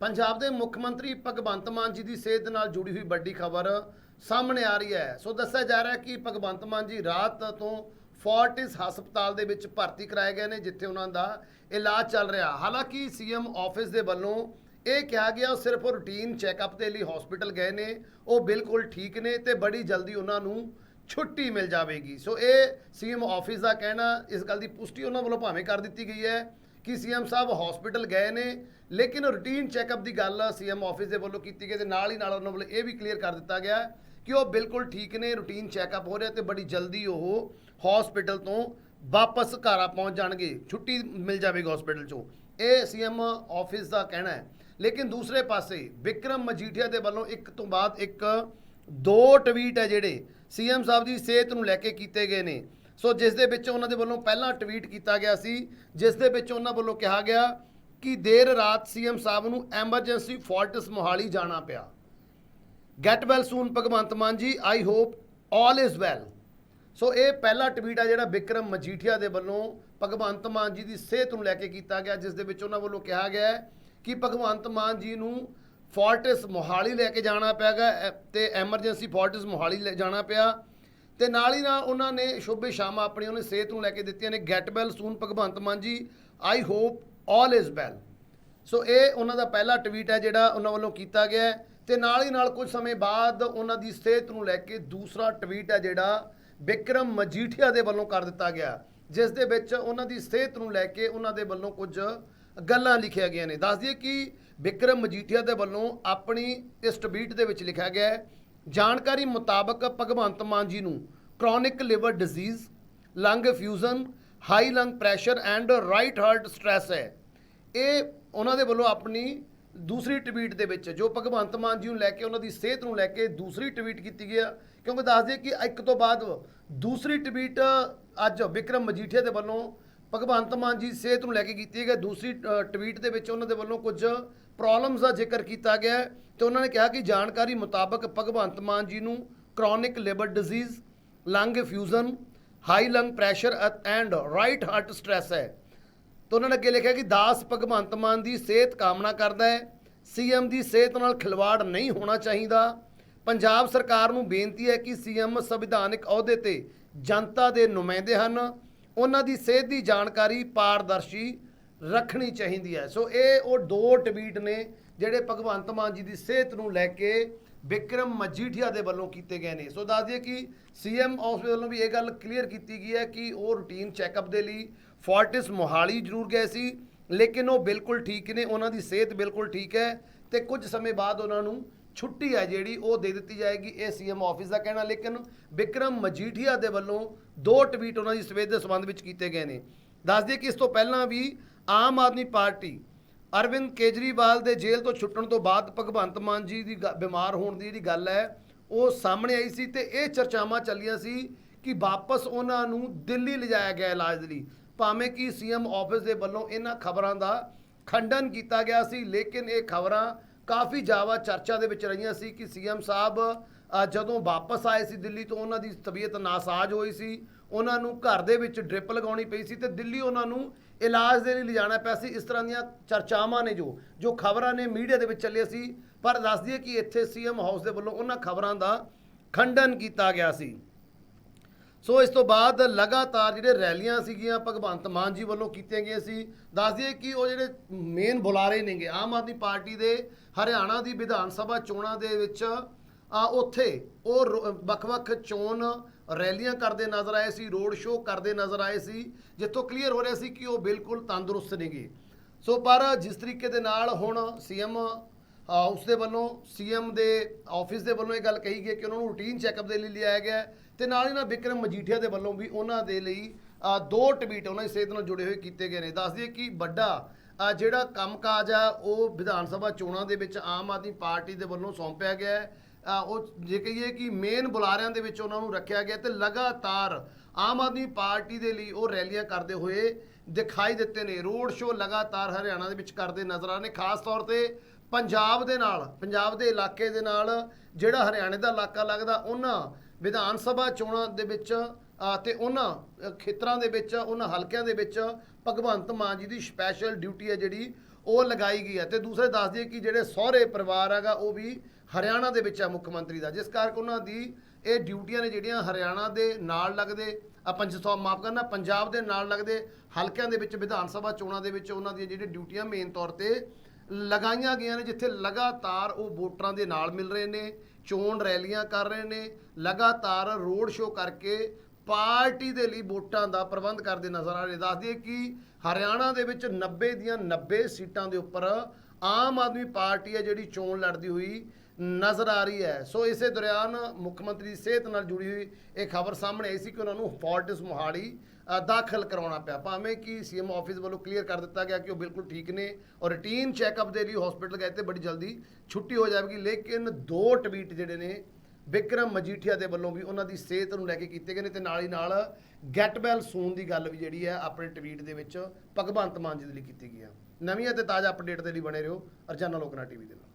ਪੰਜਾਬ ਦੇ ਮੁੱਖ ਮੰਤਰੀ ਭਗਵੰਤ ਮਾਨ ਜੀ ਦੀ ਸਿਹਤ ਨਾਲ ਜੁੜੀ ਹੋਈ ਵੱਡੀ ਖਬਰ ਸਾਹਮਣੇ ਆ ਰਹੀ ਹੈ। ਸੋ ਦੱਸਿਆ ਜਾ ਰਿਹਾ ਹੈ ਕਿ ਭਗਵੰਤ ਮਾਨ ਜੀ ਰਾਤ ਤੋਂ ਫੋਰਟਿਸ ਹਸਪਤਾਲ ਦੇ ਵਿੱਚ ਭਰਤੀ ਕਰਾਏ ਗਏ ਨੇ, ਜਿੱਥੇ ਉਹਨਾਂ ਦਾ ਇਲਾਜ ਚੱਲ ਰਿਹਾ। ਹਾਲਾਂਕਿ ਸੀਐਮ ਆਫਿਸ ਦੇ ਵੱਲੋਂ ਇਹ ਕਿਹਾ ਗਿਆ, ਉਹ ਸਿਰਫ ਰੂਟੀਨ ਚੈੱਕਅਪ ਦੇ ਲਈ ਹਸਪੀਟਲ ਗਏ ਨੇ, ਉਹ ਬਿਲਕੁਲ ਠੀਕ ਨੇ ਤੇ ਬੜੀ ਜਲਦੀ ਉਹਨਾਂ ਨੂੰ ਛੁੱਟੀ ਮਿਲ ਜਾਵੇਗੀ। ਸੋ ਇਹ ਸੀਐਮ ਆਫਿਸ ਦਾ ਕਹਿਣਾ, ਇਸ ਗੱਲ ਦੀ ਪੁਸ਼ਟੀ ਉਹਨਾਂ ਵੱਲੋਂ ਭਾਵੇਂ ਕਰ ਦਿੱਤੀ ਗਈ ਹੈ। ਕਿ ਸੀਐਮ ਸਾਹਿਬ ਹਸਪੀਟਲ ਗਏ ਨੇ, ਲੇਕਿਨ ਰੂਟੀਨ ਚੈੱਕਅਪ ਦੀ ਗੱਲ ਸੀਐਮ ਆਫਿਸ ਦੇ ਵੱਲੋਂ ਕੀਤੀ ਗਈ ਤੇ ਨਾਲ ਹੀ ਨਾਲ ਉਹਨਾਂ ਵੱਲੋਂ ਇਹ ਵੀ ਕਲੀਅਰ ਕਰ ਦਿੱਤਾ ਗਿਆ ਕਿ ਉਹ ਬਿਲਕੁਲ ਠੀਕ ਨੇ ਰੂਟੀਨ ਚੈੱਕਅਪ ਹੋ ਰਿਹਾ ਤੇ ਬੜੀ ਜਲਦੀ ਉਹ ਹਸਪੀਟਲ ਤੋਂ ਵਾਪਸ ਘਰ ਆ ਪਹੁੰਚ ਜਾਣਗੇ, ਛੁੱਟੀ ਮਿਲ ਜਾਵੇਗੀ ਹਸਪੀਟਲ ਚੋਂ। ਇਹ ਸੀਐਮ ਆਫਿਸ ਦਾ ਕਹਿਣਾ ਹੈ। ਲੇਕਿਨ ਦੂਸਰੇ ਪਾਸੇ ਵਿਕਰਮ ਮਜੀਠੀਆ ਦੇ ਵੱਲੋਂ ਇੱਕ ਤੋਂ ਬਾਅਦ ਇੱਕ ਦੋ ਟਵੀਟ ਹੈ ਜਿਹੜੇ ਸੀਐਮ ਸਾਹਿਬ ਦੀ ਸਿਹਤ ਨੂੰ ਲੈ ਕੇ ਕੀਤੇ ਗਏ ਨੇ। ਸੋ ਜਿਸ ਦੇ ਵਿੱਚ ਉਹਨਾਂ ਦੇ ਵੱਲੋਂ ਪਹਿਲਾਂ ਟਵੀਟ ਕੀਤਾ ਗਿਆ ਸੀ, ਜਿਸ ਦੇ ਵਿੱਚ ਉਹਨਾਂ ਵੱਲੋਂ ਕਿਹਾ ਗਿਆ ਕਿ ਦੇਰ ਰਾਤ ਸੀਐਮ ਸਾਹਿਬ ਨੂੰ ਐਮਰਜੈਂਸੀ ਫੋਰਟਿਸ ਮੋਹਾਲੀ ਜਾਣਾ ਪਿਆ। Get well soon Bhagwant Mann ji I hope all is well so ਇਹ ਪਹਿਲਾ ਟਵੀਟ ਆ ਜਿਹੜਾ ਵਿਕਰਮ ਮਜੀਠੀਆ ਦੇ ਵੱਲੋਂ ਭਗਵੰਤ ਮਾਨ ਜੀ ਦੀ ਸਿਹਤ ਨੂੰ ਲੈ ਕੇ ਕੀਤਾ ਗਿਆ, ਜਿਸ ਦੇ ਵਿੱਚ ਉਹਨਾਂ ਵੱਲੋਂ ਕਿਹਾ ਗਿਆ ਕਿ ਭਗਵੰਤ ਮਾਨ ਜੀ ਨੂੰ ਫੋਰਟਿਸ ਮੋਹਾਲੀ ਲੈ ਕੇ ਜਾਣਾ ਪਿਆਗਾ ਐ- ਤੇ ਐਮਰਜੈਂਸੀ ਫੋਰਟਿਸ ਮੋਹਾਲੀ ਲੈ ਜਾਣਾ ਪਿਆ। ਤੇ ਨਾਲ ਹੀ ਨਾਲ ਉਹਨਾਂ ਨੇ ਸ਼ੁਭ ਸ਼ਾਮਾ ਆਪਣੀ ਉਹਨੇ ਸਿਹਤ ਨੂੰ ਲੈ ਕੇ ਦਿੱਤੀਆਂ ਨੇ get well soon Bhagwant Mann ji, I hope all is well so ਇਹ ਉਹਨਾਂ ਦਾ ਪਹਿਲਾ ਟਵੀਟ ਹੈ ਜਿਹੜਾ ਉਹਨਾਂ ਵੱਲੋਂ ਕੀਤਾ ਗਿਆ ਹੈ ਤੇ ਨਾਲ ਹੀ ਨਾਲ ਕੁਝ ਸਮੇਂ ਬਾਅਦ ਉਹਨਾਂ ਦੀ ਸਿਹਤ ਨੂੰ ਲੈ ਕੇ ਦੂਸਰਾ ਟਵੀਟ ਹੈ ਜਿਹੜਾ ਵਿਕਰਮ ਮਜੀਠੀਆ ਦੇ ਵੱਲੋਂ ਕਰ ਦਿੱਤਾ ਗਿਆ। ਜਿਸ ਦੇ ਵਿੱਚ ਉਹਨਾਂ ਦੀ ਸਿਹਤ ਨੂੰ ਲੈ ਕੇ ਉਹਨਾਂ ਦੇ ਵੱਲੋਂ ਕੁਝ ਗੱਲਾਂ ਲਿਖੀਆਂ ਗਈਆਂ ਨੇ। ਦੱਸ ਦਈਏ ਕਿ ਵਿਕਰਮ ਮਜੀਠੀਆ ਦੇ ਵੱਲੋਂ ਆਪਣੀ ਇਸ ਟਵੀਟ ਦੇ ਵਿੱਚ ਲਿਖਿਆ ਗਿਆ ਹੈ ਜਾਣਕਾਰੀ ਮੁਤਾਬਕ ਭਗਵੰਤ ਮਾਨ ਜੀ ਨੂੰ chronic liver disease lung fusion high lung pressure and right heart stress ਹੈ। ਇਹ ਉਹਨਾਂ ਦੇ ਵੱਲੋਂ ਆਪਣੀ ਦੂਸਰੀ ਟਵੀਟ ਦੇ ਵਿੱਚ ਜੋ ਭਗਵੰਤ ਮਾਨ ਜੀ ਨੂੰ ਲੈ ਕੇ ਉਹਨਾਂ ਦੀ ਸਿਹਤ ਨੂੰ ਲੈ ਕੇ ਦੂਸਰੀ ਟਵੀਟ ਕੀਤੀ ਗਿਆ ਕਿਉਂਕਿ ਦੱਸ ਦਈਏ ਕਿ ਇੱਕ ਤੋਂ ਬਾਅਦ ਦੂਸਰੀ ਟਵੀਟ ਅੱਜ ਵਿਕਰਮ ਮਜੀਠੀਆ ਦੇ ਵੱਲੋਂ ਭਗਵੰਤ ਮਾਨ ਜੀ ਸਿਹਤ ਨੂੰ ਲੈ ਕੇ ਕੀਤੀ ਗਈ। ਦੂਸਰੀ ਅ, ਟਵੀਟ ਦੇ ਵਿੱਚ ਉਹਨਾਂ ਦੇ ਵੱਲੋਂ ਕੁਝ ਪ੍ਰੋਬਲਮਸ ਦਾ ਜ਼ਿਕਰ ਕੀਤਾ ਗਿਆ ਹੈ, ਤੇ ਉਹਨਾਂ ਨੇ ਕਿਹਾ ਕਿ ਜਾਣਕਾਰੀ ਮੁਤਾਬਕ ਭਗਵੰਤ ਮਾਨ ਜੀ ਨੂੰ chronic liver disease lung fusion high lung pressure and right heart stress ਹੈ। ਤਾਂ ਉਹਨਾਂ ਨੇ ਅੱਗੇ ਲਿਖਿਆ ਕਿ ਦਾਸ ਭਗਵੰਤ ਮਾਨ ਦੀ ਸਿਹਤ ਕਾਮਨਾ ਕਰਦਾ ਹੈ। ਸੀਐਮ ਦੀ ਸਿਹਤ ਨਾਲ ਖਿਲਵਾੜ ਨਹੀਂ ਹੋਣਾ ਚਾਹੀਦਾ। ਪੰਜਾਬ ਸਰਕਾਰ ਨੂੰ ਬੇਨਤੀ ਹੈ ਕਿ ਸੀਐਮ ਸੰਵਿਧਾਨਿਕ ਅਹੁਦੇ ਤੇ ਜਨਤਾ ਦੇ ਨੁਮਾਇੰਦੇ ਹਨ। ਉਹਨਾਂ ਦੀ ਸਿਹਤ ਦੀ ਜਾਣਕਾਰੀ ਪਾਰਦਰਸ਼ੀ ਰੱਖਣੀ ਚਾਹੀਦੀ ਹੈ। ਸੋ ਇਹ ਉਹ ਦੋ ਟਵੀਟ ਨੇ ਜਿਹੜੇ ਭਗਵੰਤ ਮਾਨ ਜੀ ਦੀ ਸਿਹਤ ਨੂੰ ਲੈ ਕੇ ਵਿਕਰਮ ਮਜੀਠੀਆ ਦੇ ਵੱਲੋਂ ਕੀਤੇ ਗਏ ਨੇ। ਸੋ ਦੱਸ ਦਈਏ ਕਿ ਸੀਐਮ ਆਫਿਸ ਵੱਲੋਂ ਵੀ ਇਹ ਗੱਲ ਕਲੀਅਰ ਕੀਤੀ ਗਈ ਹੈ ਕਿ ਉਹ ਰੂਟੀਨ ਚੈੱਕਅਪ ਦੇ ਲਈ ਫੋਰਟਿਸ ਮੋਹਾਲੀ ਜ਼ਰੂਰ ਗਏ ਸੀ, ਲੇਕਿਨ ਉਹ ਬਿਲਕੁਲ ਠੀਕ ਨੇ, ਉਹਨਾਂ ਦੀ ਸਿਹਤ ਬਿਲਕੁਲ ਠੀਕ ਹੈ ਤੇ ਕੁਝ ਸਮੇਂ ਬਾਅਦ ਉਹਨਾਂ ਨੂੰ ਛੁੱਟੀ ਹੈ ਜਿਹੜੀ ਉਹ ਦੇ ਦਿੱਤੀ ਜਾਏਗੀ, ਇਹ ਸੀਐਮ ਆਫਿਸ ਦਾ ਕਹਿਣਾ। ਲੇਕਿਨ ਵਿਕਰਮ ਮਜੀਠੀਆ ਦੇ ਵੱਲੋਂ ਦੋ ਟਵੀਟ ਉਹਨਾਂ ਦੀ ਸਿਹਤ ਦੇ ਸੰਬੰਧ ਵਿੱਚ ਕੀਤੇ ਗਏ ਨੇ। ਦੱਸ ਦਈਏ ਕਿ ਇਸ ਤੋਂ ਪਹਿਲਾਂ ਵੀ ਆਮ ਆਦਮੀ ਪਾਰਟੀ ਅਰਵਿੰਦ ਕੇਜਰੀਵਾਲ ਦੇ ਜੇਲ੍ਹ ਤੋਂ ਛੁੱਟਣ ਤੋਂ ਬਾਅਦ ਭਗਵੰਤ ਮਾਨ ਜੀ ਦੀ ਗ- ਬਿਮਾਰ ਹੋਣ ਦੀ ਜਿਹੜੀ ਗੱਲ ਹੈ, ਉਹ ਸਾਹਮਣੇ ਆਈ ਸੀ ਤੇ ਇਹ ਚਰਚਾਵਾਂ ਚੱਲੀਆਂ ਸੀ ਕਿ ਵਾਪਸ ਉਹਨਾਂ ਨੂੰ ਦਿੱਲੀ ਲਿਜਾਇਆ ਗਿਆ ਇਲਾਜ ਲਈ। ਭਾਵੇਂ ਕਿ ਸੀਐਮ ਆਫਿਸ ਦੇ ਵੱਲੋਂ ਇਹਨਾਂ ਖਬਰਾਂ ਦਾ ਖੰਡਨ ਕੀਤਾ ਗਿਆ ਸੀ, ਲੇਕਿਨ ਇਹ ਖਬਰਾਂ ਕਾਫੀ ਜ਼ਿਆਦਾ ਚਰਚਾ ਦੇ ਵਿੱਚ ਰਹੀਆਂ ਸੀ ਕਿ ਸੀਐਮ ਸਾਹਿਬ ਜਦੋਂ ਵਾਪਸ ਆਏ ਸੀ ਦਿੱਲੀ ਤੋਂ ਉਹਨਾਂ ਦੀ ਤਬੀਅਤ ਨਾਸਾਜ਼ ਹੋਈ ਸੀ ਉਹਨਾਂ ਨੂੰ ਘਰ ਦੇ ਵਿੱਚ ਡ੍ਰਿਪ ਲਗਾਉਣੀ ਪਈ ਸੀ ਤੇ ਦਿੱਲੀ ਉਹਨਾਂ ਨੂੰ ਇਲਾਜ ਦੇ ਲਈ ਲਿਜਾਣਾ ਪਿਆ ਸੀ। ਇਸ ਤਰ੍ਹਾਂ ਦੀਆਂ ਚਰਚਾਵਾਂ ਨੇ ਜੋ ਜੋ ਖਬਰਾਂ ਨੇ ਮੀਡੀਆ ਦੇ ਵਿੱਚ ਚੱਲੀਆਂ ਸੀ। ਪਰ ਦੱਸ ਦਈਏ ਕਿ ਇੱਥੇ ਸੀਐਮ ਹਾਊਸ ਦੇ ਵੱਲੋਂ ਉਹਨਾਂ ਖਬਰਾਂ ਦਾ ਖੰਡਨ ਕੀਤਾ ਗਿਆ ਸੀ। ਸੋ ਇਸ ਤੋਂ ਬਾਅਦ ਲਗਾਤਾਰ ਜਿਹੜੇ ਰੈਲੀਆਂ ਸੀਗੀਆਂ ਭਗਵੰਤ ਮਾਨ ਜੀ ਵੱਲੋਂ ਕੀਤੀਆਂ ਗਈਆਂ ਸੀ। ਦੱਸ ਦਈਏ ਕਿ ਉਹ ਜਿਹੜੇ ਮੇਨ ਬੁਲਾਰੇ ਨੇਗੇ, ਆਮ ਆਦਮੀ ਪਾਰਟੀ ਦੇ ਹਰਿਆਣਾ ਦੀ ਵਿਧਾਨ ਸਭਾ ਚੋਣਾਂ ਦੇ ਵਿੱਚ ਆ ਉੱਥੇ ਉਹ ਰੋ- ਵੱਖ-ਵੱਖ ਚੋਣ ਰੈਲੀਆਂ ਕਰਦੇ ਨਜ਼ਰ ਆਏ ਸੀ ਰੋਡ ਸ਼ੋਅ ਕਰਦੇ ਨਜ਼ਰ ਆਏ ਸੀ ਜਿੱਥੋਂ ਕਲੀਅਰ ਹੋ ਰਿਹਾ ਸੀ ਕਿ ਉਹ ਬਿਲਕੁਲ ਤੰਦਰੁਸਤ ਨੇਗੇ। ਸੋ ਪਰ ਜਿਸ ਤਰੀਕੇ ਦੇ ਨਾਲ ਹੁਣ ਸੀਐਮ ਹਾਊਸ ਦੇ ਵੱਲੋਂ ਸੀਐਮ ਦੇ ਆਫਿਸ ਦੇ ਵੱਲੋਂ ਇਹ ਗੱਲ ਕਹੀ ਗਈ ਕਿ ਉਹਨਾਂ ਨੂੰ ਰੂਟੀਨ ਚੈੱਕਅਪ ਦੇ ਲਈ ਲਿਆਇਆ ਗਿਆ ਹੈ ਤੇ ਨਾਲ ਹੀ ਨਾਲ ਵਿਕਰਮ ਮਜੀਠੀਆ ਦੇ ਵੱਲੋਂ ਵੀ ਉਹਨਾਂ ਦੇ ਲਈ ਦੋ ਟਵੀਟ ਉਹਨਾਂ ਦੀ ਸਿਹਤ ਨਾਲ ਜੁੜੇ ਹੋਏ ਕੀਤੇ ਗਏ ਨੇ। ਦੱਸ ਦਈਏ ਕਿ ਵੱਡਾ ਅ, ਜਿਹੜਾ ਕੰਮਕਾਜ ਆ ਉਹ ਵਿਧਾਨ ਸਭਾ ਚੋਣਾਂ ਦੇ ਵਿੱਚ ਆਮ ਆਦਮੀ ਪਾਰਟੀ ਦੇ ਵੱਲੋਂ ਸੌਂਪਿਆ ਗਿਆ ਹੈ। ਉਹ ਜੇ ਕਹੀਏ ਕਿ ਮੇਨ ਬੁਲਾਰਿਆਂ ਦੇ ਵਿੱਚ ਉਹਨਾਂ ਨੂੰ ਰੱਖਿਆ ਗਿਆ ਤੇ ਲਗਾਤਾਰ ਆਮ ਆਦਮੀ ਪਾਰਟੀ ਦੇ ਲਈ ਉਹ ਰੈਲੀਆਂ ਕਰਦੇ ਹੋਏ ਦਿਖਾਈ ਦਿੱਤੇ ਨੇ। ਰੋਡ ਸ਼ੋਅ ਲਗਾਤਾਰ ਹਰਿਆਣਾ ਦੇ ਵਿੱਚ ਕਰਦੇ ਨਜ਼ਰ ਆ ਰਹੇ ਨੇ, ਖਾਸ ਤੌਰ ਤੇ ਪੰਜਾਬ ਦੇ ਨਾਲ, ਪੰਜਾਬ ਦੇ ਇਲਾਕੇ ਦੇ ਨਾਲ ਜਿਹੜਾ ਹਰਿਆਣੇ ਦਾ ਇਲਾਕਾ ਲੱਗਦਾ, ਉਹਨਾਂ ਵਿਧਾਨ ਸਭਾ ਚੋਣਾਂ ਦੇ ਵਿੱਚ ਤੇ ਉਹਨਾਂ ਖੇਤਰਾਂ ਦੇ ਵਿੱਚ, ਉਹਨਾਂ ਹਲਕਿਆਂ ਦੇ ਵਿੱਚ ਭਗਵੰਤ ਮਾਨ ਜੀ ਦੀ ਸਪੈਸ਼ਲ ਡਿਊਟੀ ਹੈ ਜਿਹੜੀ, ਉਹ ਲਗਾਈ ਗਈ ਹੈ। ਤੇ ਦੂਸਰੇ ਦੱਸ ਦਈਏ ਕਿ ਜਿਹੜੇ ਸਹੁਰੇ ਪਰਿਵਾਰ ਹੈਗਾ, ਉਹ ਵੀ ਹਰਿਆਣਾ ਦੇ ਵਿੱਚ ਹੈ ਮੁੱਖ ਮੰਤਰੀ ਦਾ। ਜਿਸ ਕਰਕੇ ਉਹਨਾਂ ਦੀ ਇਹ ਡਿਊਟੀਆਂ ਨੇ ਜਿਹੜੀਆਂ ਹਰਿਆਣਾ ਦੇ ਨਾਲ ਲੱਗਦੇ ਆ ਪੰਜਾਬ ਮਾਫ ਕਰਨਾ, ਪੰਜਾਬ ਦੇ ਨਾਲ ਲੱਗਦੇ ਹਲਕਿਆਂ ਦੇ ਵਿੱਚ, ਵਿਧਾਨ ਸਭਾ ਚੋਣਾਂ ਦੇ ਵਿੱਚ ਉਹਨਾਂ ਦੀਆਂ ਜਿਹੜੀਆਂ ਡਿਊਟੀਆਂ ਮੇਨ ਤੌਰ ਤੇ ਲਗਾਈਆਂ ਗਈਆਂ ਨੇ, ਜਿੱਥੇ ਲਗਾਤਾਰ ਉਹ ਵੋਟਰਾਂ ਦੇ ਨਾਲ ਮਿਲ ਰਹੇ ਨੇ, ਚੋਣ ਰੈਲੀਆਂ ਕਰ ਰਹੇ ਨੇ, ਲਗਾਤਾਰ ਰੋਡ ਸ਼ੋਅ ਕਰਕੇ ਪਾਰਟੀ ਦੇ ਲਈ ਵੋਟਾਂ ਦਾ ਪ੍ਰਬੰਧ ਕਰਦੇ ਨਜ਼ਰ ਆ ਰਹੇ। ਦੱਸ ਦਈਏ ਕਿ ਹਰਿਆਣਾ ਦੇ ਵਿੱਚ 90 ਦੀਆਂ 90 ਸੀਟਾਂ ਦੇ ਉੱਪਰ ਆਮ ਆਦਮੀ ਪਾਰਟੀ ਹੈ ਜਿਹੜੀ ਚੋਣ ਲੜਦੀ ਹੋਈ ਨਜ਼ਰ ਆ ਰਹੀ ਹੈ। ਸੋ ਇਸੇ ਦੌਰਾਨ ਮੁੱਖ ਮੰਤਰੀ ਦੀ ਸਿਹਤ ਨਾਲ ਜੁੜੀ ਹੋਈ ਇਹ ਖਬਰ ਸਾਹਮਣੇ ਆਈ ਸੀ ਕਿ ਉਹਨਾਂ ਨੂੰ ਫੋਰਟਿਸ ਮੋਹਾਲੀ ਦਾਖਲ ਕਰਾਉਣਾ ਪਿਆ। ਭਾਵੇਂ ਕਿ ਸੀਐਮ ਆਫਿਸ ਵੱਲੋਂ ਕਲੀਅਰ ਕਰ ਦਿੱਤਾ ਗਿਆ ਕਿ ਉਹ ਬਿਲਕੁਲ ਠੀਕ ਨੇ ਔਰ ਰੂਟੀਨ ਚੈੱਕਅਪ ਦੇ ਲਈ ਹਸਪੀਟਲ ਗਏ ਤੇ ਬੜੀ ਜਲਦੀ ਛੁੱਟੀ ਹੋ ਜਾਵੇਗੀ। ਲੇਕਿਨ ਦੋ ਟਵੀਟ ਜਿਹੜੇ ਨੇ ਵਿਕਰਮ ਮਜੀਠੀਆ ਦੇ ਵੱਲੋਂ ਵੀ ਉਹਨਾਂ ਦੀ ਸਿਹਤ ਨੂੰ ਲੈ ਕੇ ਕੀਤੇ ਗਏ ਨੇ ਤੇ ਨਾਲ ਹੀ ਨਾਲ ਗੈਟ ਵੈਲ ਸੂਨ ਦੀ ਗੱਲ ਵੀ ਜਿਹੜੀ ਹੈ ਆਪਣੇ ਟਵੀਟ ਦੇ ਵਿੱਚ ਭਗਵੰਤ ਮਾਨ ਜੀ ਦੇ ਲਈ ਕੀਤੀ ਗਈ ਹੈ। ਨਵੀਆਂ ਤੇ ਤਾਜ਼ਾ ਅਪਡੇਟ ਦੇ ਲਈ ਬਣੇ ਰਹੋ ਅਰਜਾਨਾ ਲੋਕਨਾ ਟੀਵੀ ਦੇ ਨਾਲ।